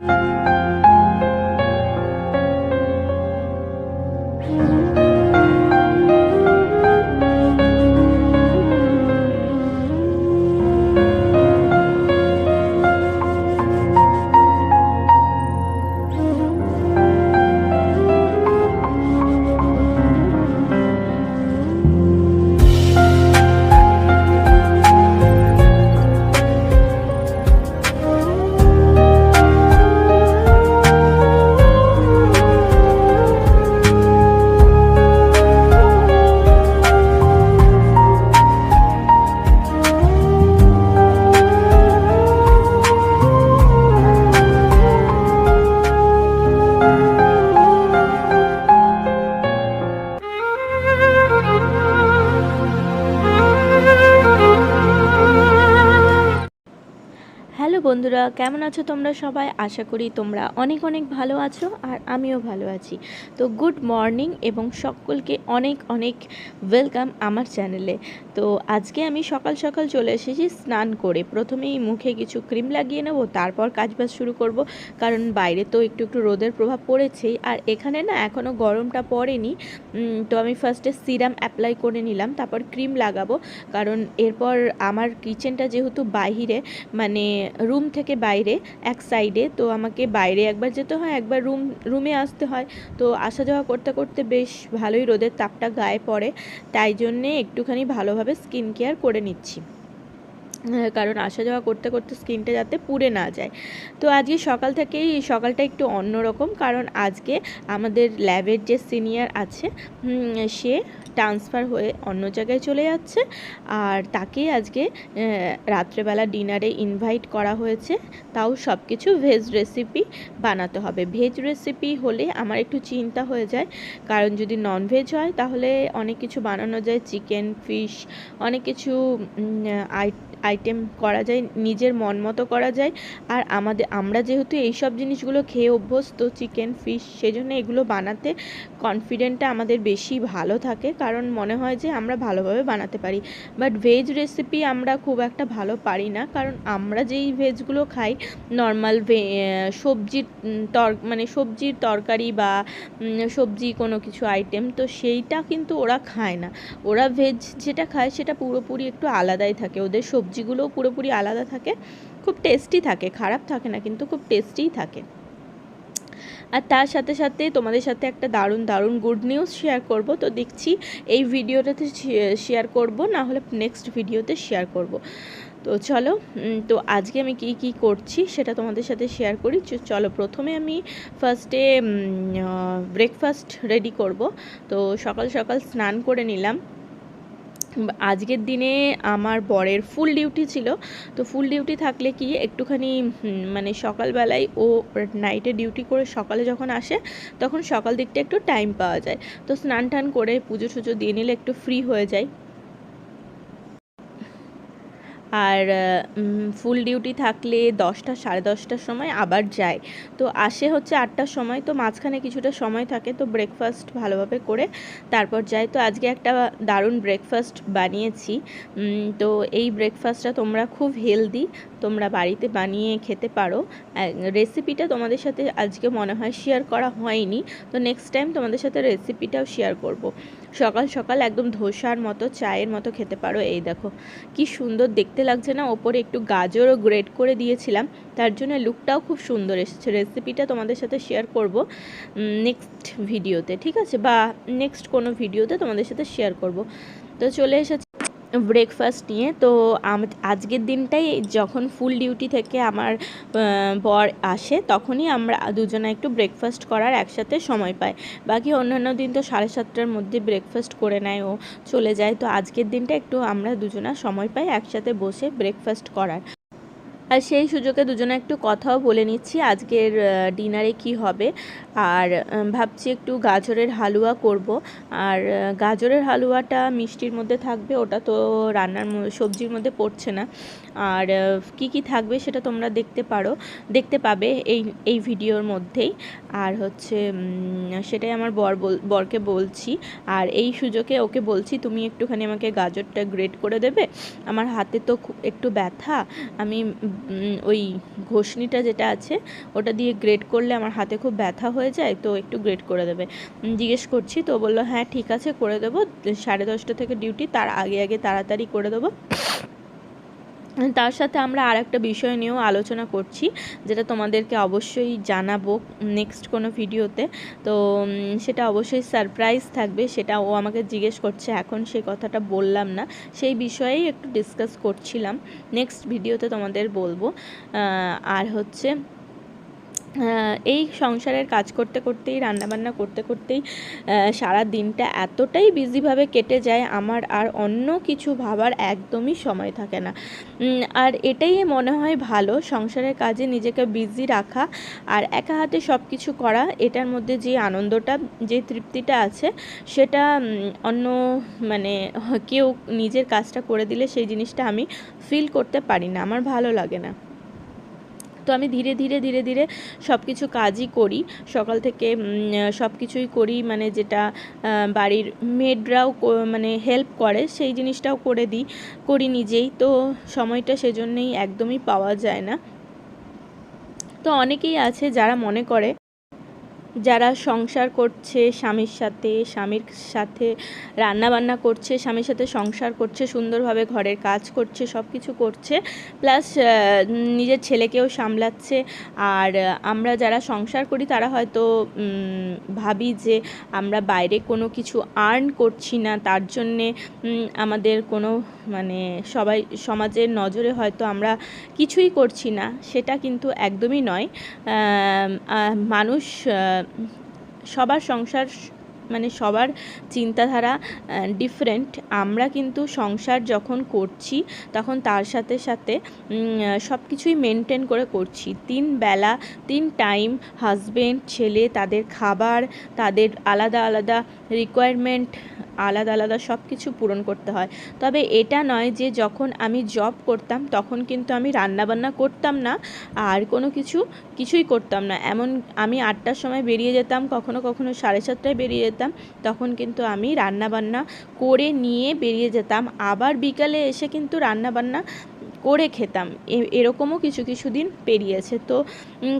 Hello বন্ধুরা, কেমন আছো তোমরা সবাই? আশা করি তোমরা অনেক অনেক ভালো আছো আর আমিও ভালো আছি। তো গুড মর্নিং এবং সকলকে অনেক অনেক ওয়েলকাম আমার চ্যানেলে। তো আজকে আমি সকাল সকাল চলে এসেছি স্নান করে। প্রথমেই মুখে কিছু ক্রিম লাগিয়ে নেব, তারপর কাজবাজ শুরু করব। কারণ বাইরে তো একটু একটু রোদের প্রভাব পড়েছেই। আর এখানে না এখনও গরমটা পড়েনি। তো আমি ফার্স্টে সিরাম অ্যাপ্লাই করে নিলাম, তারপর ক্রিম লাগাবো। কারণ এরপর আমার কিচেনটা যেহেতু বাহিরে মানে রুম থেকে বাইরে, এক সাইডে তো আমাকে বাইরে একবার যেতে হয়, একবার রুম রুমে আসতে হয়। তো আসা যাওয়া করতে করতে বেশ ভালোই রোদের তাপটা গায়ে পড়ে, তাই জন্যে একটুখানি ভালোভাবে স্কিন কেয়ার করে নিচ্ছি। কারণ আসা যাওয়া করতে করতে স্কিনটা যাতে পুড়ে না যায়। তো আজকে সকাল থেকেই সকালটা একটু অন্যরকম, কারণ আজকে আমাদের ল্যাবের যে সিনিয়র আছে সে ট্রান্সফার হয়ে অন্য জায়গায় চলে যাচ্ছে। আর তাকে আজকে রাত্রেবেলা ডিনারে ইনভাইট করা হয়েছে। তাও সব কিছু ভেজ রেসিপি বানাতে হবে। ভেজ রেসিপি হলে আমার একটু চিন্তা হয়ে যায়। কারণ যদি নন ভেজ হয়, তাহলে অনেক কিছু বানানো যায়। চিকেন ফিশ অনেক কিছু আইটেম করা যায়, নিজের মন মতো করা যায়। আর আমাদের, আমরা যেহেতু এইসব জিনিসগুলো খেয়ে অভ্যস্ত চিকেন ফিশ সেজন্য এগুলো বানাতে কনফিডেন্টটা আমাদের বেশি ভালো থাকে। কারণ মনে হয় যে আমরা ভালোভাবে বানাতে পারি। বাট ভেজ রেসিপি আমরা খুব একটা ভালো পারি না। কারণ আমরা যেই ভেজগুলো খাই নর্মাল সবজির তর মানে সবজির তরকারি বা সবজি কোনো কিছু আইটেম তো সেইটা কিন্তু ওরা খায় না। ওরা ভেজ যেটা খায়, সেটা পুরোপুরি একটু আলাদাই থাকে। ওদের সবজিগুলোও পুরোপুরি আলাদা থাকে, খুব টেস্টি থাকে, খারাপ থাকে না, কিন্তু খুব টেস্টিই থাকে। আর তার সাথে সাথে তোমাদের সাথে একটা দারুণ দারুণ গুড নিউজ শেয়ার করব। তো দেখছি এই ভিডিওটাতে শেয়ার করব, না হলে নেক্সট ভিডিওতে শেয়ার করব। তো চলো তো আজকে আমি কি কি করছি সেটা তোমাদের সাথে শেয়ার করি। চলো প্রথমে আমি ফার্স্টে ব্রেকফাস্ট রেডি করব। তো সকাল সকাল স্নান করে নিলাম। আজকের দিনে আমার বরের ফুল ডিউটি ছিল। তো ফুল ডিউটি থাকলে কি একটুখানি মানে সকালবেলায় ও নাইটে ডিউটি করে সকালে যখন আসে, তখন সকাল দিকটা একটু টাইম পাওয়া যায়। তো স্নান টান করে পুজো সুজো দিয়ে নিলে একটু ফ্রি হয়ে যায়। আর ফুল ডিউটি থাকলে দশটা, সাড়ে দশটার সময় আবার যায় তো আসে হচ্ছে আটটার সময়, তো মাঝখানে কিছুটা সময় থাকে, তো ব্রেকফাস্ট ভালোভাবে করে তারপর যায় তো আজকে একটা দারুণ ব্রেকফাস্ট বানিয়েছি। তো এই ব্রেকফাস্টটা তোমরা খুব হেলদি তোমরা বাড়িতে বানিয়ে খেতে পারো। রেসিপিটা তোমাদের সাথে আজকে মনে হয় শেয়ার করা হয়নি। তো নেক্সট টাইম তোমাদের সাথে রেসিপিটাও শেয়ার করব। সকাল সকাল একদম ধোসার মতো, চায়ের মতো খেতে পারো। এই দেখো, কি সুন্দর দেখতে লাগছে না? ওপরে একটু গাজরও গ্রেট করে দিয়েছিলাম। তার জন্য লুকটাও খুব সুন্দর এসেছে। রেসিপিটা তোমাদের সাথে শেয়ার করব নেক্সট ভিডিওতে ঠিক আছে? বা নেক্সট কোনো ভিডিওতে তোমাদের সাথে শেয়ার করব। তো চলে এসেছে ব্রেকফাস্ট নিয়ে, তো আজকের দিনটাই যখন ফুল ডিউটি থেকে আমার বর আসে, তখনই আমরা দুজনে একটু ব্রেকফাস্ট করার একসাথে সময় পাই। বাকি অন্যান্য দিন তো সাড়ে সাতটার মধ্যে ব্রেকফাস্ট করে নেয় ও, চলে যায়। তো আজকের দিনটা একটু আমরা দুজনা সময় পাই একসাথে বসে ব্রেকফাস্ট করার। আর সেই সুযোগে দুজনে একটু কথাও বলে নিচ্ছি আজকের ডিনারে কি হবে। আর ভাবছি একটু গাজরের হালুয়া করব। আর গাজরের হালুয়াটা মিষ্টির মধ্যে থাকবে, ওটা তো রান্নার সবজির মধ্যে পড়ছে না। আর কি কি থাকবে সেটা তোমরা দেখতে পারো, দেখতে পাবে এই এই ভিডিওর মধ্যেই। আর হচ্ছে সেটাই আমার বর বরকে বলছি। আর এই সুযোগে ওকে বলছি, তুমি একটুখানি আমাকে গাজরটা গ্রেট করে দেবে? আমার হাতে তো একটু ব্যথা। আমি ওই ঘষনিটা যেটা আছে, ওটা দিয়ে গ্রেট করলে আমার হাতে খুব ব্যথা হয়ে যায়, তো একটু গ্রেট করে দেবে। জিজ্ঞেস করছি, তো বলল হ্যাঁ ঠিক আছে, করে দেবো। সাড়ে দশটা থেকে ডিউটি তার আগে আগে তাড়াতাড়ি করে দেবো। তার সাথে আমরা আর একটা বিষয় নিয়েও আলোচনা করছি, যেটা তোমাদেরকে অবশ্যই জানাব নেক্সট কোনো ভিডিওতে। তো সেটা অবশ্যই সারপ্রাইজ থাকবে, সেটা ও আমাকে জিজ্ঞেস করছে, এখন সেই কথাটা বললাম না, সেই বিষয়েই একটু ডিসকাস করছিলাম। নেক্সট ভিডিওতে তোমাদের বলব। আর হচ্ছে এই সংসারের কাজ করতে করতেই, রান্নাবান্না করতে করতেই সারা দিনটা এতটাই বিজিভাবে কেটে যায়, আমার আর অন্য কিছু ভাবার একদমই সময় থাকে না। আর এটাই মনে হয় ভালো, সংসারের কাজে নিজেকে বিজি রাখা আর একা হাতে সব কিছু করা, এটার মধ্যে যে আনন্দটা, যে তৃপ্তিটা আছে, সেটা অন্য মানে কেউ নিজের কাজটা করে দিলে সেই জিনিসটা আমি ফিল করতে পারি না, আমার ভালো লাগে না। তো আমি ধীরে ধীরে ধীরে ধীরে সব কিছু কাজই করি। সকাল থেকে সব কিছুই করি মানে যেটা বাড়ির মেডরাও মানে হেল্প করে, সেই জিনিসটাও করে দিই, করি নিজেই। তো সময়টা সেজন্যই একদমই পাওয়া যায় না। তো অনেকেই আছে যারা মনে করে যারা সংসার করছে স্বামীর সাথে স্বামীর সাথে রান্না বান্না করছে, স্বামীর সাথে সংসার করছে, সুন্দরভাবে ঘরের কাজ করছে সব কিছু করছে, প্লাস নিজের ছেলেকেও সামলাচ্ছে। আর আমরা যারা সংসার করি, তারা হয়তো ভাবি যে আমরা বাইরে কোনো কিছু আর্ন করছি না, তার জন্যে আমাদের কোনো মানে সবাই, সমাজের নজরে হয়তো আমরা কিছুই করছি না, সেটা কিন্তু একদমই নয়। মানুষ সবার সংসার মানে সবার চিন্তাধারা ডিফারেন্ট আমরা কিন্তু সংসার যখন করছি, তখন তার সাথে সাথে সব কিছুই মেনটেন করে করছি। তিন বেলা, তিন টাইম হাজব্যান্ড ছেলে, তাদের খাবার, তাদের আলাদা আলাদা রিকোয়ারমেন্ট আলাদা আলাদা সব কিছু পূরণ করতে হয়। তবে এটা নয় যে যখন আমি জব করতাম, তখন কিন্তু আমি রান্নাবান্না করতাম না, আর কোনো কিছু কিছুই করতাম না। এমন আমি আটটার সময় বেরিয়ে যেতাম, কখনো কখনো সাড়ে সাতটায় বেরিয়ে যেতাম, তখন কিন্তু আমি রান্নাবান্না করে নিয়ে বেরিয়ে যেতাম। আবার বিকালে এসে কিন্তু রান্নাবান্না করে খেতাম। এরকমও কিছু কিছু দিন পেরিয়েছে। তো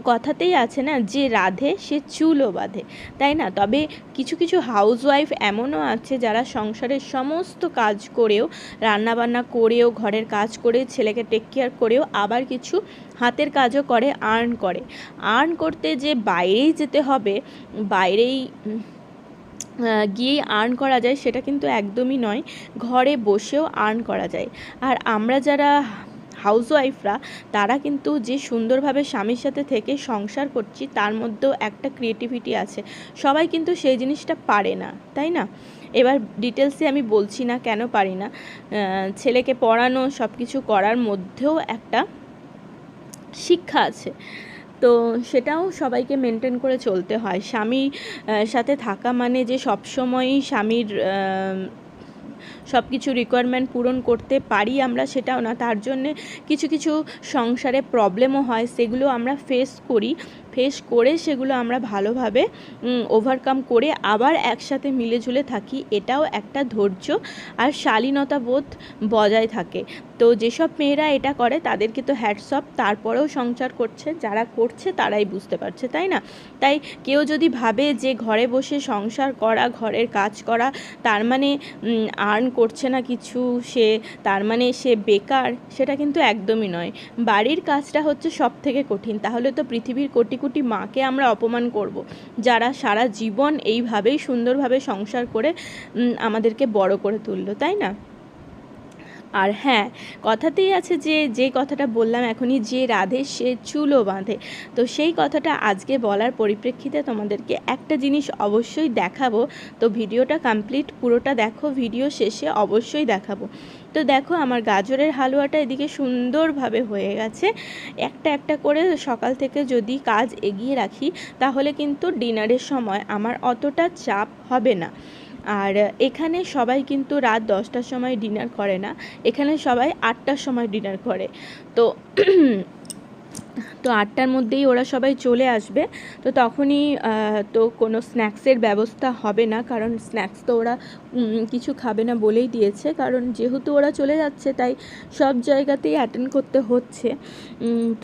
কথাতেই আছে না, যে রাধে, সে চুলও বাঁধে, তাই না? তবে কিছু কিছু হাউসওয়াইফ এমনও আছে যারা সংসারের সমস্ত কাজ করেও, রান্নাবান্না করেও, ঘরের কাজ করে, ছেলেকে টেক কেয়ার করেও আবার কিছু হাতের কাজও করে আর্ন করে। আর্ন করতে যে বাইরেই যেতে হবে, বাইরেই গিয়েই আর্ন করা যায়, সেটা কিন্তু একদমই নয়। ঘরে বসেও আর্ন করা যায়। আর আমরা যারা হাউসওয়াইফরা, তারা কিন্তু যে সুন্দরভাবে স্বামীর সাথে থেকে সংসার করছি, তার মধ্যেও একটা ক্রিয়েটিভিটি আছে। সবাই কিন্তু সেই জিনিসটা পারে না, তাই না? এবার ডিটেলসে আমি বলছি না, কেন পারি না। ছেলেকে পড়ানো সব কিছু করার মধ্যেও একটা শিক্ষা আছে। তো সেটাও সবাইকে মেনটেন করে চলতে হয়। স্বামীর সাথে থাকা মানে যে সবসময়ই স্বামীর সব কিছু রিকোয়ারমেন্ট পূরণ করতে পারি আমরা সেটাও না। তার জন্যে কিছু কিছু সংসারে প্রবলেমও হয়, সেগুলো আমরা ফেস করি। ফেস করে সেগুলো আমরা ভালোভাবে ওভারকাম করে আবার একসাথে মিলেঝুলে থাকি, এটাও একটা ধৈর্য। আর শালীনতা বোধ বজায় থাকে। তো যেসব মেয়েরা এটা করে, তাদেরকে তো হ্যাটসঅপ তারপরেও সংসার করছে, যারা করছে তারাই বুঝতে পারছে, তাই না? তাই কেউ যদি ভাবে যে ঘরে বসে সংসার করা, ঘরের কাজ করা, তার মানে আর্ন করছে না কিছু সে, তার মানে সে বেকার, সেটা কিন্তু একদমই নয়। বাড়ির কাজটা হচ্ছে সব থেকে কঠিন। তাহলে তো পৃথিবীর কোটি কোটি মাকে আমরা অপমান করব। যারা সারা জীবন এইভাবেই সুন্দরভাবে সংসার করে আমাদেরকে বড় করে তুললো, তাই না? আর হ্যাঁ কথাতেই আছে যে যে কথাটা বললাম এখনই, যে রাধে সে চুলও বাঁধে। তো সেই কথাটা আজকে বলার পরিপ্রেক্ষিতে তোমাদেরকে একটা জিনিস অবশ্যই দেখাবো। তো ভিডিওটা কমপ্লিট, পুরোটা দেখো, ভিডিও শেষে অবশ্যই দেখাবো। তো দেখো, আমার গাজরের হালুয়াটা এদিকে সুন্দরভাবে হয়ে গেছে। একটা একটা করে সকাল থেকে যদি কাজ এগিয়ে রাখি, তাহলে কিন্তু ডিনারের সময় আমার অতটা চাপ হবে না। আর এখানে সবাই কিন্তু রাত দশটার সময় ডিনার করে না। এখানে সবাই আটটার সময় ডিনার করে। তো তো আটটার মধ্যেই ওরা সবাই চলে আসবে। তো তখনই তো কোনো স্ন্যাক্সের ব্যবস্থা হবে না, কারণ স্ন্যাক্স তো ওরা কিছু খাবে না বলেই দিয়েছে। কারণ যেহেতু ওরা চলে যাচ্ছে, তাই সব জায়গাতেই অ্যাটেন্ড করতে হচ্ছে।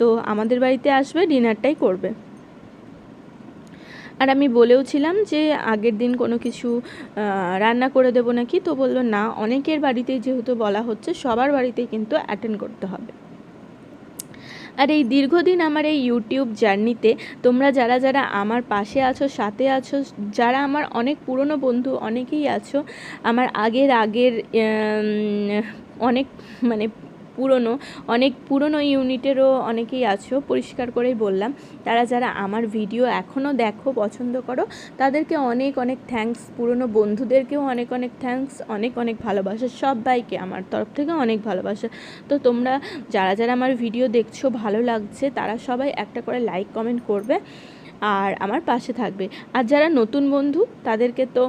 তো আমাদের বাড়িতে আসবে, ডিনারটাই করবে। আর আমি বলেও ছিলাম যে আগের দিন কোনো কিছু রান্না করে দেবো নাকি? তো বলল, না, অনেকের বাড়িতেই যেহেতু বলা হচ্ছে, সবার বাড়িতেই কিন্তু অ্যাটেন্ড করতে হবে। আর এই দীর্ঘদিন আমার এই ইউটিউব জার্নিতে তোমরা যারা যারা আমার পাশে আছো, সাথে আছো, যারা আমার অনেক পুরনো বন্ধু, অনেকেই আছো, আমার আগের আগের অনেক মানে পুরনো, অনেক পুরনো ইউনিটেরও অনেকেই আছো, পরিষ্কার করেই বললাম। তারা যারা আমার ভিডিও এখনও দেখো, পছন্দ করো, তাদেরকে অনেক অনেক থ্যাঙ্কস পুরনো বন্ধুদেরকেও অনেক অনেক থ্যাঙ্কস অনেক অনেক ভালোবাসা। সবাইকে আমার তরফ থেকে অনেক ভালোবাসা। তো তোমরা, যারা যারা আমার ভিডিও দেখছ, ভালো লাগছে, তারা সবাই একটা করে লাইক কমেন্ট করবে, আর আমার পাশে থাকবে। আর যারা নতুন বন্ধু, তাদেরকে তো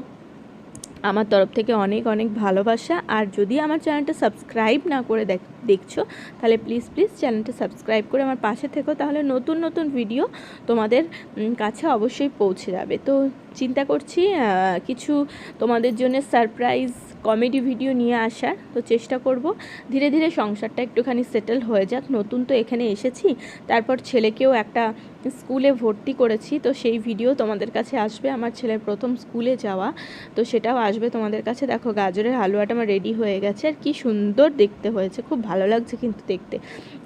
আমার তরফ থেকে অনেক অনেক ভালোবাসা। আর যদি আমার চ্যানেলটা সাবস্ক্রাইব না করে দেখ, দেখছ, তাহলে প্লিজ প্লিজ চ্যানেলটা সাবস্ক্রাইব করে আমার পাশে থেকো। তাহলে নতুন নতুন ভিডিও তোমাদের কাছে অবশ্যই পৌঁছে যাবে। তো চিন্তা করছি কিছু তোমাদের জন্য সারপ্রাইজ কমেডি ভিডিও নিয়ে আসার, তো চেষ্টা করব। ধীরে ধীরে সংসারটা একটুখানি সেটেল হয়ে যাক। নতুন তো এখানে এসেছি। তারপর ছেলেকেও একটা স্কুলে ভর্তি করেছি, তো সেই ভিডিও তোমাদের কাছে আসবে। আমার ছেলের প্রথম স্কুলে যাওয়া, তো সেটাও আসবে তোমাদের কাছে। দেখো, গাজরের হালুয়াটা আমার রেডি হয়ে গেছে। আর কি সুন্দর দেখতে হয়েছে। খুব ভালো লাগছে কিন্তু দেখতে।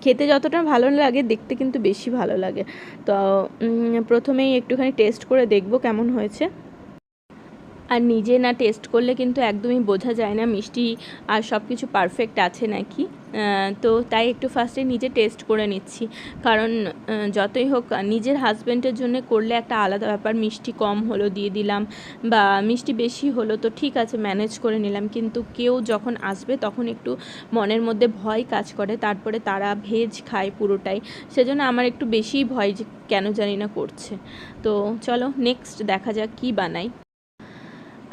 খেতে যতটা ভালো লাগে, দেখতে কিন্তু বেশি ভালো লাগে। তো প্রথমেই একটুখানি টেস্ট করে দেখব কেমন হয়েছে। আর নিজে না টেস্ট করলে কিন্তু একদমই বোঝা যায় না মিষ্টি আর সব কিছু পারফেক্ট আছে নাকি। তো তাই একটু ফার্স্টে নিজে টেস্ট করে নিচ্ছি। কারণ যতই হোক, নিজের হাজব্যান্ডের জন্য করলে একটা আলাদা ব্যাপার। মিষ্টি কম হলো দিয়ে দিলাম বা মিষ্টি বেশি হলো তো ঠিক আছে ম্যানেজ করে নিলাম। কিন্তু কেউ যখন আসবে তখন একটু মনের মধ্যে ভয় কাজ করে। তারপরে তারা ভেজ খায় পুরোটাই। সেজন্য আমার একটু বেশিই ভয় কেন জানি না করছে। তো চলো নেক্সট দেখা যাক কী বানাই।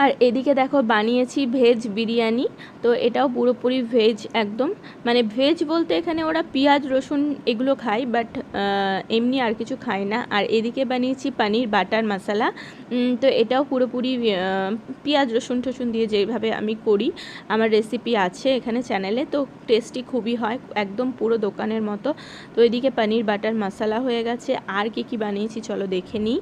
আর এদিকে দেখো বানিয়েছি ভেজ বিরিয়ানি। তো এটাও পুরোপুরি ভেজ একদম। মানে ভেজ বলতে এখানে ওরা পেঁয়াজ, রসুন এগুলো খায় বাট এমনি আর কিছু খায় না। আর এদিকে বানিয়েছি পানির বাটার মশলা। তো এটাও পুরোপুরি পেঁয়াজ, রসুন টসুন দিয়ে যেভাবে আমি করি, আমার রেসিপি আছে এখানে চ্যানেলে তো টেস্টি খুবই হয়, একদম পুরো দোকানের মতো। তো এদিকে পানির বাটার মশলা হয়ে গেছে। আর কি কি বানিয়েছি চলো দেখে নিই।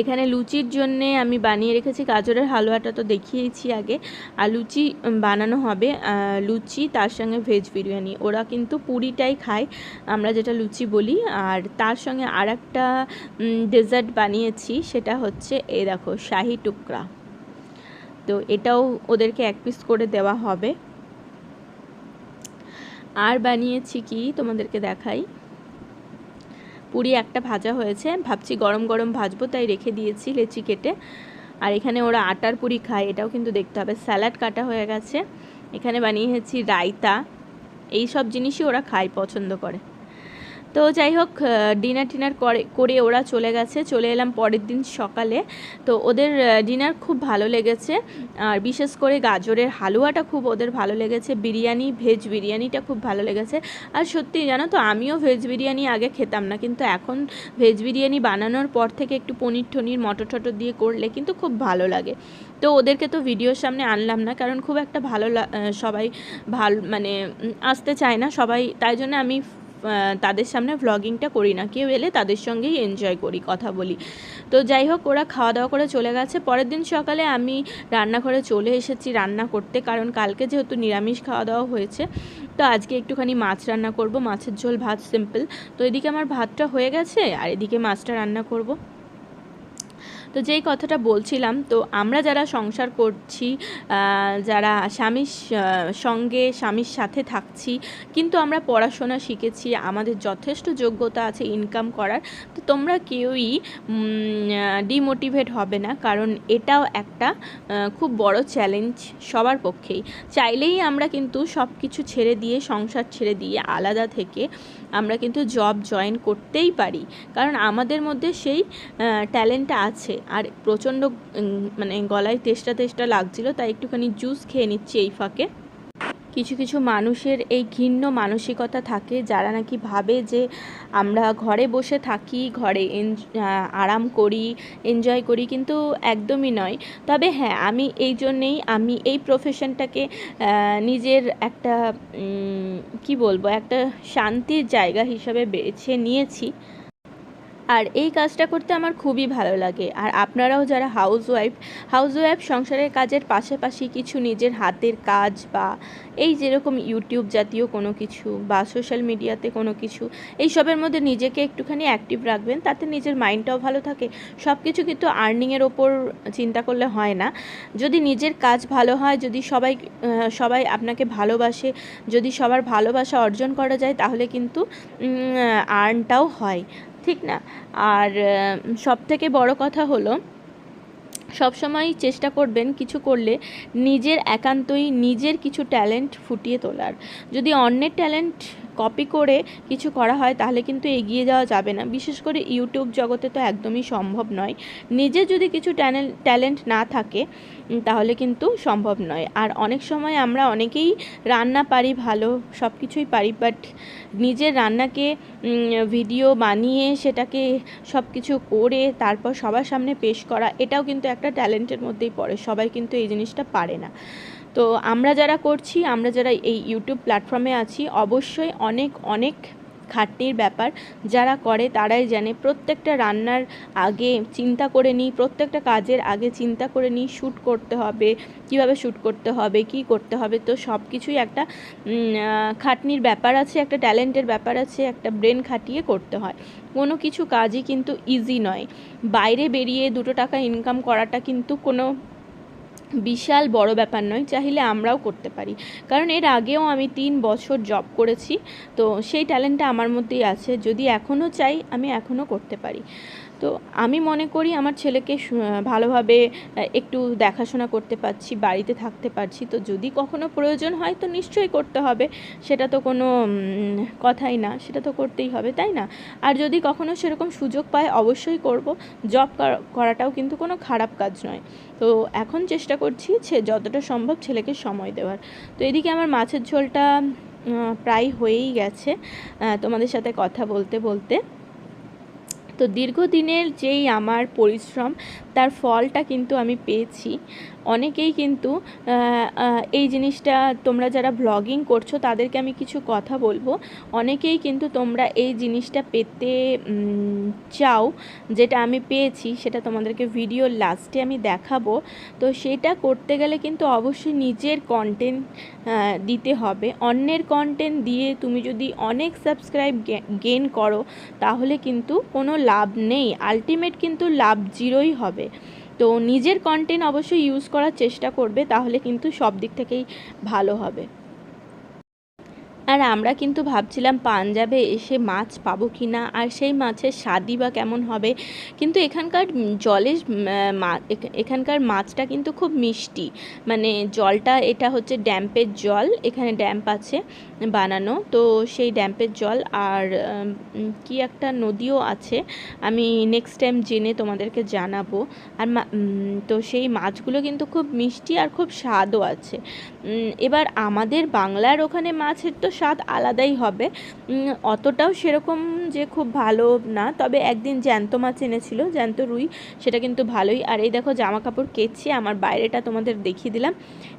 এখানে লুচির জন্যে আমি বানিয়ে রেখেছি, গাজরের হালুয়াটা তো দেখিয়েছি আগে। আর লুচি বানানো হবে লুচি, তার সঙ্গে ভেজ বিরিয়ানি। ওরা কিন্তু পুরিটাই খায়, আমরা যেটা লুচি বলি। আর তার সঙ্গে আর একটা ডেজার্ট বানিয়েছি, সেটা হচ্ছে, এ দেখো, শাহি টুকরা। তো এটাও ওদেরকে এক পিস করে দেওয়া হবে। আর বানিয়েছি কি, তোমাদেরকে দেখাই। পুরি একটা ভাজা হয়েছে। ভাবছি গরম গরম ভাজবো, তাই রেখে দিয়েছি লেচি কেটে। আর এখানে ওরা আটার পুরি খায়, এটাও কিন্তু দেখতে হবে। স্যালাড কাটা হয়ে গেছে। এখানে বানিয়েছি রায়তা। এই সব জিনিসই ওরা খায়, পছন্দ করে। তো যাই হোক ডিনার টিনার করে ওরা চলে গেছে। চলে এলাম পরের দিন সকালে। তো ওদের ডিনার খুব ভালো লেগেছে। আর বিশেষ করে গাজরের হালুয়াটা খুব ওদের ভালো লেগেছে। বিরিয়ানি ভেজ বিরিয়ানিটা খুব ভালো লেগেছে। আর সত্যি জানো তো, আমিও ভেজ বিরিয়ানি আগে খেতাম না। কিন্তু এখন ভেজ বিরিয়ানি বানানোর পর থেকে একটু পনির টনির, মটর টটর দিয়ে করলে কিন্তু খুব ভালো লাগে। তো ওদেরকে তো ভিডিওর সামনে আনলাম না, কারণ খুব একটা ভালো সবাই ভালো মানে আসতে চায় না সবাই। তাই জন্য আমি তাদের সামনে ভ্লগিংটা করি না। কেউ এলে তাদের সঙ্গেই এনজয় করি, কথা বলি। তো যাই হোক, ওরা খাওয়া দাওয়া করে চলে গেছে। পরের দিন সকালে আমি রান্নাঘরে চলে এসেছি রান্না করতে, কারণ কালকে যেহেতু নিরামিষ খাওয়া দাওয়া হয়েছে, তো আজকে একটুখানি মাছ রান্না করব। মাছের ঝোল ভাত সিম্পল তো এদিকে আমার ভাতটা হয়ে গেছে, আর এদিকে মাছটা রান্না করব। তো যেই কথাটা বলছিলাম, তো আমরা যারা সংসার করছি যারা স্বামীর সঙ্গে স্বামীর সাথে থাকছি, কিন্তু আমরা পড়াশোনা শিখেছি, আমাদের যথেষ্ট যোগ্যতা আছে ইনকাম করার, তো তোমরা কেউই ডিমোটিভেট হবে না, কারণ এটাও একটা খুব বড় চ্যালেঞ্জ সবার পক্ষেই। চাইলেই আমরা কিন্তু সব কিছু ছেড়ে দিয়ে, সংসার ছেড়ে দিয়ে আলাদা থেকে আমরা কিন্তু জব জয়েন করতেই পারি, কারণ আমাদের মধ্যে সেই ট্যালেন্টটা আছে। আর প্রচণ্ড মানে গলায় তেষ্টা তেষ্টা লাগছিল, তাই একটুখানি জুস খেয়ে নিচ্ছি এই ফাঁকে। কিছু কিছু মানুষের এই ঘিন্ন মানসিকতা থাকে, যারা নাকি ভাবে যে আমরা ঘরে বসে থাকি, ঘরে আরাম করি এনজয় করি, কিন্তু একদমই নয়। তবে হ্যাঁ আমি এই জন্যেই আমি এই প্রফেশনটাকে নিজের একটা কি বলব, একটা শান্তির জায়গা হিসাবে বেছে নিয়েছি। আর এই কাজটা করতে আমার খুবই ভালো লাগে। আর আপনারাও যারা হাউস ওয়াইফ হাউস ওয়াইফ সংসারের কাজের পাশাপাশি কিছু নিজের হাতের কাজ বা এই যেরকম ইউটিউব জাতীয় কোনো কিছু বা সোশ্যাল মিডিয়াতে কোনো কিছু, এইসবের মধ্যে নিজেকে একটুখানি অ্যাক্টিভ রাখবেন, তাতে নিজের মাইন্ডটাও ভালো থাকে। সব কিছু কিন্তু আর্নিংয়ের ওপর চিন্তা করলে হয় না। যদি নিজের কাজ ভালো হয়, যদি সবাই সবাই আপনাকে ভালোবাসে, যদি সবার ভালোবাসা অর্জন করা যায়, তাহলে কিন্তু আর্নটাও হয়। ঠিক না। আর সব থেকে বড় কথা হলো সবসময় চেষ্টা করবেন কিছু করলে নিজের একান্তই নিজের কিছু ট্যালেন্ট ফুটিয়ে তোলার। যদি অন্যের ট্যালেন্ট কপি করে কিছু করা হয়, তাহলে কিন্তু এগিয়ে যাওয়া যাবে না। বিশেষ করে ইউটিউব জগতে তো একদমই সম্ভব নয়। নিজে যদি কিছু ট্যালেন্ট না থাকে তাহলে কিন্তু সম্ভব নয়। আর অনেক সময় আমরা অনেকেই রান্না পারি ভালো সব কিছুই পারি বাট নিজের রান্নাকে ভিডিও বানিয়ে সেটাকে সব কিছু করে তারপর সবার সামনে পেশ করা, এটাও কিন্তু একটা ট্যালেন্টের মধ্যেই পড়ে। সবাই কিন্তু এই জিনিসটা পারে না। তো আমরা যারা করছি, আমরা যারা এই ইউটিউব প্ল্যাটফর্মে আছি, অবশ্যই অনেক অনেক খাটনির ব্যাপার। যারা করে, তারাই জানে। প্রত্যেকটা রান্নার আগে চিন্তা করে নিই, প্রত্যেকটা কাজের আগে চিন্তা করে নিই শ্যুট করতে হবে, কীভাবে শ্যুট করতে হবে, কি করতে হবে। তো সব কিছুই একটা খাটনির ব্যাপার আছে, একটা ট্যালেন্টের ব্যাপার আছে, একটা ব্রেন খাটিয়ে করতে হয়। কোনো কিছু কাজই কিন্তু ইজি নয়। বাইরে বেরিয়ে দুটো টাকা ইনকাম করাটা কিন্তু কোনো বিশাল বড় ব্যাপার নয়, চাইলে আমরাও করতে পারি। কারণ এর আগেও আমি তিন বছর জব করেছি, তো সেই ট্যালেন্টটা আমার মধ্যেই আছে। যদি এখনও চাই, আমি এখনও করতে পারি। তো আমি মনে করি আমার ছেলেকে ভালোভাবে একটু দেখাশোনা করতে পারছি, বাড়িতে থাকতে পারছি। তো যদি কখনো প্রয়োজন হয় তো নিশ্চয়ই করতে হবে। সেটা তো কোনো কথাই না, সেটা তো করতেই হবে, তাই না? আর যদি কখনো সেরকম সুযোগ পায় অবশ্যই করব। জব করাটাও কিন্তু কোনো খারাপ কাজ নয়। তো এখন চেষ্টা করছি যতটা সম্ভব ছেলেকে সময় দেওয়ার। তো এদিকে আমার মাছের ঝোলটা প্রায় হয়েই গেছে। তোমাদের সাথে কথা বলতে বলতে তো দীর্ঘদিনের যেই আমার পরিশ্রম তার ফলটা কিন্তু আমি পেয়েছি। অনেকেই কিন্তু এই জিনিসটা তোমরা যারা ব্লগিং করছ তাদেরকে আমি কিছু কথা বলব। অনেকেই কিন্তু তোমরা এই জিনিসটা পেতে চাও, যেটা আমি পেয়েছি, সেটা তোমাদেরকে ভিডিও লাস্টে আমি দেখাবো। তো সেটা করতে গেলে কিন্তু অবশ্যই নিজের কন্টেন্ট দিতে হবে। অন্যের কন্টেন্ট দিয়ে তুমি যদি অনেক সাবস্ক্রাইব গেন করো, তাহলে কিন্তু কোনো লাভ নেই। আলটিমেট কিন্তু লাভ জিরোই হবে। তো নিজের কন্টেন্ট অবশ্যই ইউজ করার চেষ্টা করবে, তাহলে কিন্তু সব দিক থেকেই ভালো হবে। আর আমরা কিন্তু ভাবছিলাম পাঞ্জাবে এসে মাছ পাবো কি না, আর সেই মাছের স্বাদই বা কেমন হবে। কিন্তু এখানকার জলের এখানকার মাছটা কিন্তু খুব মিষ্টি। মানে জলটা, এটা হচ্ছে ড্যাম্পের জল, এখানে ড্যাম্প আছে বানানো। তো সেই ড্যাম্পের জল আর কি একটা নদীও আছে, আমি নেক্সট টাইম জেনে তোমাদেরকে জানাব। আর তো সেই মাছগুলো কিন্তু খুব মিষ্টি আর খুব স্বাদও আছে। এবার আমাদের বাংলার ওখানে মাছের তো স্বাদ আলাদাই হবে। অতটাও সেরকম যে খুব ভালো না। তবে একদিন জ্যান্ত মাছ এনেছিল, জ্যান্ত রুই, সেটা কিন্তু ভালোই। আর এই দেখো জামা কাপড় কেচে আমার বাইরেটা তোমাদের দেখিয়ে দিলাম।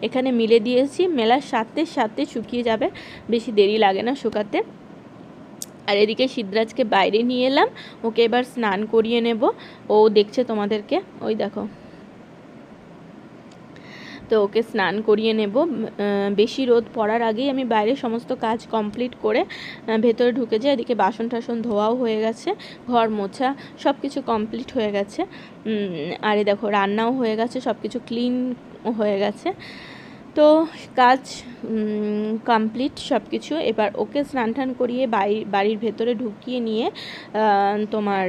এখানে মিলে দিয়েছি, মেলার সাথে সাথে শুকিয়ে যাবে, বেশি দেরি লাগে না শুকাতে। আর এদিকে সিদ্ধরাজকে বাইরে নিয়ে এলাম, ওকে এবার স্নান করিয়ে নেব। ও দেখছে তোমাদেরকে, ওই দেখো। তো ওকে স্নান করিয়ে নেব। বেশি রোদ পড়ার আগেই আমি বাইরে সমস্ত কাজ কমপ্লিট করে ভেতরে ঢুকে যাই। এদিকে বাসন টাসন ধোয়াও হয়ে গেছে, ঘর মোছা সব কিছু কমপ্লিট হয়ে গেছে। আরে দেখো, রান্নাও হয়ে গেছে সব কিছু ক্লিন হয়ে গেছে। তো কাজ কমপ্লিট সব কিছু এবার ওকে স্নান টান করিয়ে বাড়ি বাড়ির ভেতরে ঢুকিয়ে নিয়ে তোমার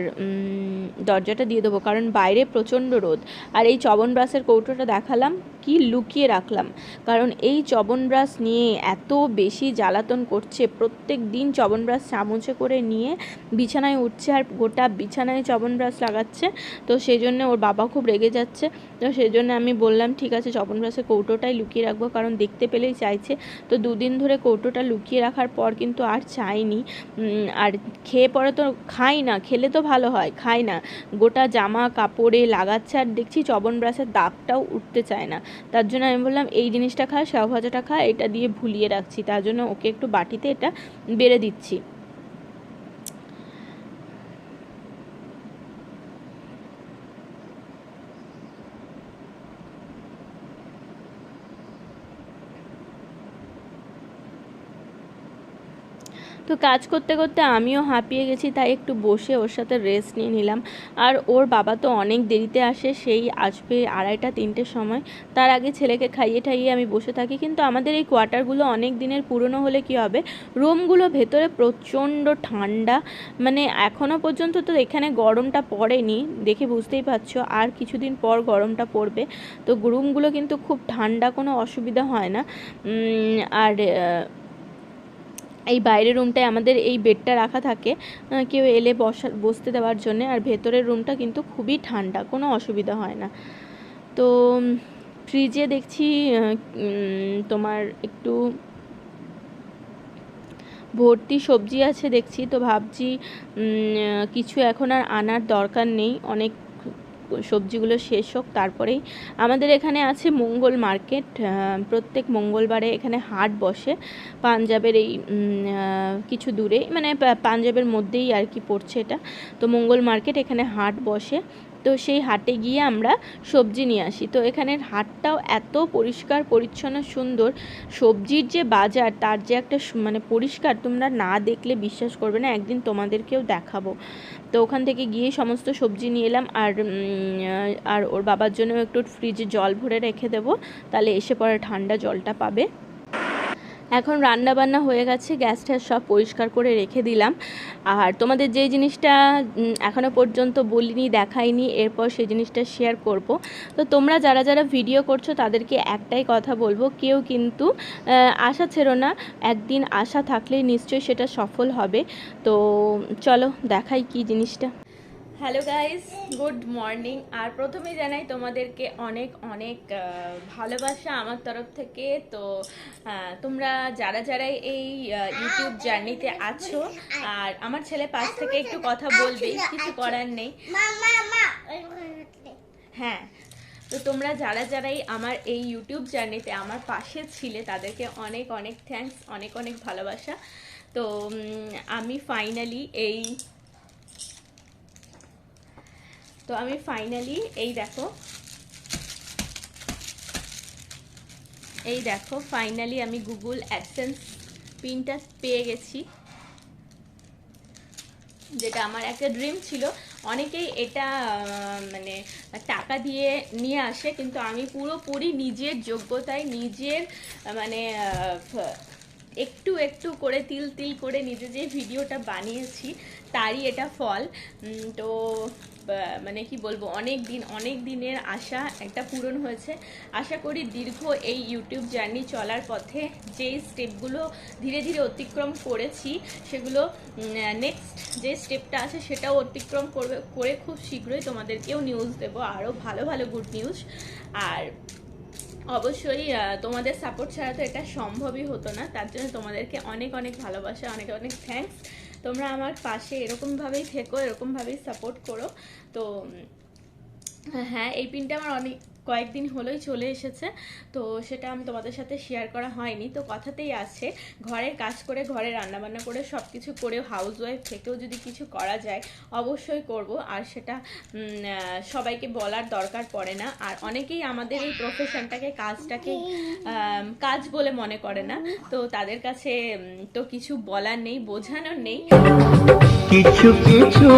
দরজাটা দিয়ে দেবো। কারণ বাইরে প্রচণ্ড রোদ। আর এই চবন কৌটোটা দেখালাম। কি লুকিয়ে রাখলাম? কারণ এই চবনব্রাশ নিয়ে এত বেশি জ্বালাতন করছে, প্রত্যেক দিন চবনব্রাশ চামচে করে নিয়ে বিছানায় উঠছে আর গোটা বিছানায় চবনব্রাশ লাগাচ্ছে। তো সেই জন্য ওর বাবা খুব রেগে যাচ্ছে। তো সেই জন্য আমি বললাম, ঠিক আছে চবনব্রাশের কৌটোটাই লুকিয়ে রাখব, কারণ দেখতে পেলেই চাইছে। তো দুদিন ধরে কৌটোটা লুকিয়ে রাখার পর কিন্তু আর চাইনি। আর খেয়ে পরে তো খাই না, খেলে তো ভালো হয়, খাই না। গোটা জামা কাপড়ে লাগাচ্ছে আর দেখছি চবনব্রাশের দাগটাও উঠতে চায় না। তার জন্য আমি বললাম, এই জিনিসটা খা শাওভাজাটা ভাজাটা খা, এটা দিয়ে ভুলিয়ে রাখছি। তার জন্য ওকে একটু বাটিতে এটা বেড়ে দিচ্ছি। তো কাজ করতে করতে আমিও হাঁপিয়ে গেছি, তাই একটু বসে ওর সাথে রেস্ট নিয়ে নিলাম। আর ওর বাবা তো অনেক দেরিতে আসে, সেই আসবে আড়াইটা, তিনটের সময়। তার আগে ছেলেকে খাইয়ে ঠাইয়ে আমি বসে থাকি, কিন্তু আমাদের এই কোয়ার্টারগুলো অনেক দিনের পুরনো হলে কি হবে? রুমগুলো ভেতরে প্রচণ্ড ঠান্ডা মানে এখনও পর্যন্ত তো এখানে গরমটা পড়েনি, দেখে বুঝতেই পারছ। আর কিছুদিন পর গরমটা পড়বে, তো রুমগুলো কিন্তু খুব ঠান্ডা, কোনো অসুবিধা হয় না। আর এই বাইরের রুমটায় আমাদের এই বেডটা রাখা থাকে কেউ এলে বসা, বসতে দেওয়ার জন্য, আর ভেতরের রুমটা কিন্তু খুবই ঠান্ডা, কোনো অসুবিধা হয় না। তো ফ্রিজে দেখছি তোমার একটু ভর্তি সবজি আছে দেখছি, তো ভাবছি কিছু এখন আর আনার দরকার নেই, অনেক সবজিগুলো শেষ হোক, তারপরেই আমাদের এখানে আছে মঙ্গল মার্কেট। প্রত্যেক মঙ্গলবারে এখানে হাট বসে। পাঞ্জাবের এই কিছু দূরে মানে পাঞ্জাবের মধ্যেই আর কি পড়ছে এটা। তো মঙ্গল মার্কেট এখানে হাট বসে। তো সেই হাটে গিয়ে আমরা সবজি নিয়ে আসি। তো এখানের হাটটাও এত পরিষ্কার, পরিচ্ছন্ন, সুন্দর। সবজির যে বাজার, তার যে একটা মানে পরিষ্কার, তোমরা না দেখলে বিশ্বাস করবে না। একদিন তোমাদেরকেও দেখাবো। তো ওখান থেকে গিয়ে সমস্ত সবজি নিয়ে এলাম আর আর ওর বাবার জন্য একটু ফ্রিজে জল ভরে রেখে দেবো। তাহলে এসে পরে ঠান্ডা জলটা পাবে। এখন রান্না বান্না হয়ে গেছে গ্যাস ট্যাস সব পরিষ্কার করে রেখে দিলাম। আর তোমাদের যে জিনিসটা উম, এখনও পর্যন্ত বলিনি দেখাইনি এরপর সেই জিনিসটা শেয়ার করব। তো তোমরা যারা যারা ভিডিও করছ তাদেরকে একটাই কথা বলব কেউ কিন্তু আশা ছেড়ো না একদিন আশা থাকলেই নিশ্চয়ই সেটা সফল হবে। তো চলো দেখাই কি জিনিসটা। হ্যালো গাইস গুড মর্নিং আর প্রথমে জানাই তোমাদেরকে অনেক অনেক ভালোবাসা আমার তরফ থেকে। তো তোমরা যারা যারা এই ইউটিউব জার্নিতে আছো, আর আমার ছেলে পাশ থেকে একটু কথা বলবে, কিছু করার নেই। হ্যাঁ তো তোমরা যারা, যারাই আমার এই ইউটিউব জার্নিতে আমার পাশে ছিলে, তাদেরকে অনেক অনেক থ্যাঙ্কস অনেক অনেক ভালোবাসা। তো আমি ফাইনালি এই তো আমি ফাইনালি এই দেখো এই দেখো ফাইনালি আমি গুগল অ্যাডসেন্স পিনটা পেয়ে গেছি। যেটা আমার একটা ড্রিম ছিল। অনেকেই এটা মানে টাকা দিয়ে নিয়ে আসে, কিন্তু আমি পুরোপুরি নিজের যোগ্যতায়, নিজের মানে একটু একটু করে তিল তিল করে নিজে যে ভিডিওটা বানিয়েছি তারই এটা ফল। তো মানে কি বলব, অনেক দিন, অনেক দিনের আশা একটা পূরণ হয়েছে। আশা করি দীর্ঘ এই ইউটিউব জার্নি চলার পথে যেই স্টেপগুলো ধীরে ধীরে অতিক্রম করেছি, সেগুলো নেক্সট যে স্টেপটা আছে সেটাও অতিক্রম করবে, করে খুব শীঘ্রই তোমাদেরকেও নিউজ দেবো, আরও ভালো ভালো গুড নিউজ আর অবশ্যই তোমাদের সাপোর্ট ছাড়া তো এটা সম্ভবই হতো না, তার জন্য তোমাদেরকে অনেক অনেক ভালোবাসা, অনেক অনেক থ্যাঙ্কস তোমরা আমার পাশে এরকমভাবেই থেকো এরকমভাবেই সাপোর্ট করো। তো হ্যাঁ এই পিনটা আমার অনেক কয়েকদিন হলোই চলে এসেছে, তো সেটা আমি তোমাদের সাথে শেয়ার করা হয়নি। তো কথাতেই আছে, ঘরের কাজ করে ঘরে রান্নাবান্না করে সব কিছু করেও হাউস ওয়াইফ থেকেও যদি কিছু করা যায়, অবশ্যই করব। আর সেটা সবাইকে বলার দরকার পড়ে না। আর অনেকেই আমাদের এই প্রফেশনটাকে কাজটাকে কাজ বলে মনে করে না। তো তাদের কাছে তো কিছু বলার নেই, বোঝানোর নেই। কিছু কিছু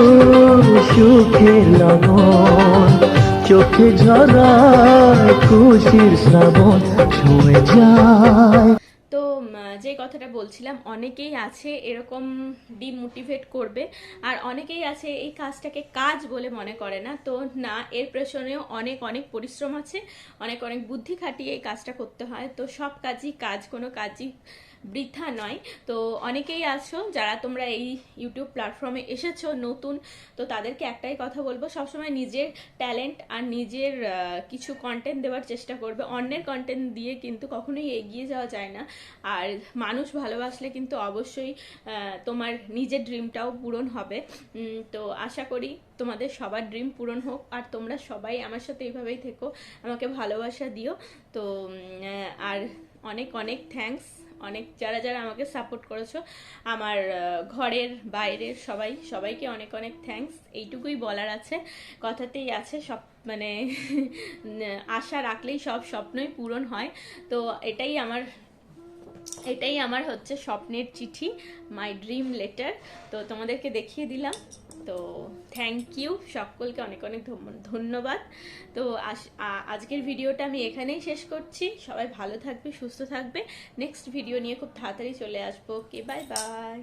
লবণ চোখে ঝরায় খুশির শ্রাবণ ছুঁয়ে যায়। তো যে কথাটা বলছিলাম, অনেকেই আছে এরকম ডিমোটিভেট করবে, আর অনেকেই আছে এই কাজটাকে কাজ বলে মনে করে না। তো না, এর পেছনেও অনেক অনেক পরিশ্রম আছে, অনেক অনেক বুদ্ধি খাটিয়ে এই কাজটা করতে হয়। তো সব কাজই কাজ, কোনো কাজই বৃথা নয়। তো অনেকেই আছো, যারা তোমরা এই ইউটিউব প্ল্যাটফর্মে এসেছ, নতুন, তো তাদেরকে একটাই কথা বলব, সবসময় নিজের ট্যালেন্ট আর নিজের কিছু কন্টেন্ট দেওয়ার চেষ্টা করবে। অন্যের কন্টেন্ট দিয়ে কিন্তু কখনোই এগিয়ে যাওয়া যায় না। আর মানুষ ভালোবাসলে কিন্তু অবশ্যই তোমার নিজের ড্রিমটাও পূরণ হবে। তো আশা করি তোমাদের সবার ড্রিম পূরণ হোক। আর তোমরা সবাই আমার সাথে এইভাবেই থেকো। আমাকে ভালোবাসা দিও। তো আর অনেক অনেক থ্যাঙ্কস অনেক যারা যারা আমাকে সাপোর্ট করেছ, আমার ঘরের বাইরের সবাই, সবাইকে অনেক অনেক থ্যাঙ্কস এইটুকুই বলার আছে। কথাতেই আছে, সব মানে আশা রাখলেই সব স্বপ্নই পূরণ হয়। তো এটাই আমার এটাই আমার হচ্ছে স্বপ্নের চিঠি মাই ড্রিম লেটার তো তোমাদেরকে দেখিয়ে দিলাম। তো থ্যাংক ইউ সকলকে অনেক অনেক ধন্য- ধন্যবাদ। তো আজকের ভিডিওটা আমি এখানেই শেষ করছি। সবাই ভালো থাকবে, সুস্থ থাকবে। নেক্সট ভিডিও নিয়ে খুব তাড়াতাড়ি চলে আসব। কে বাই বাই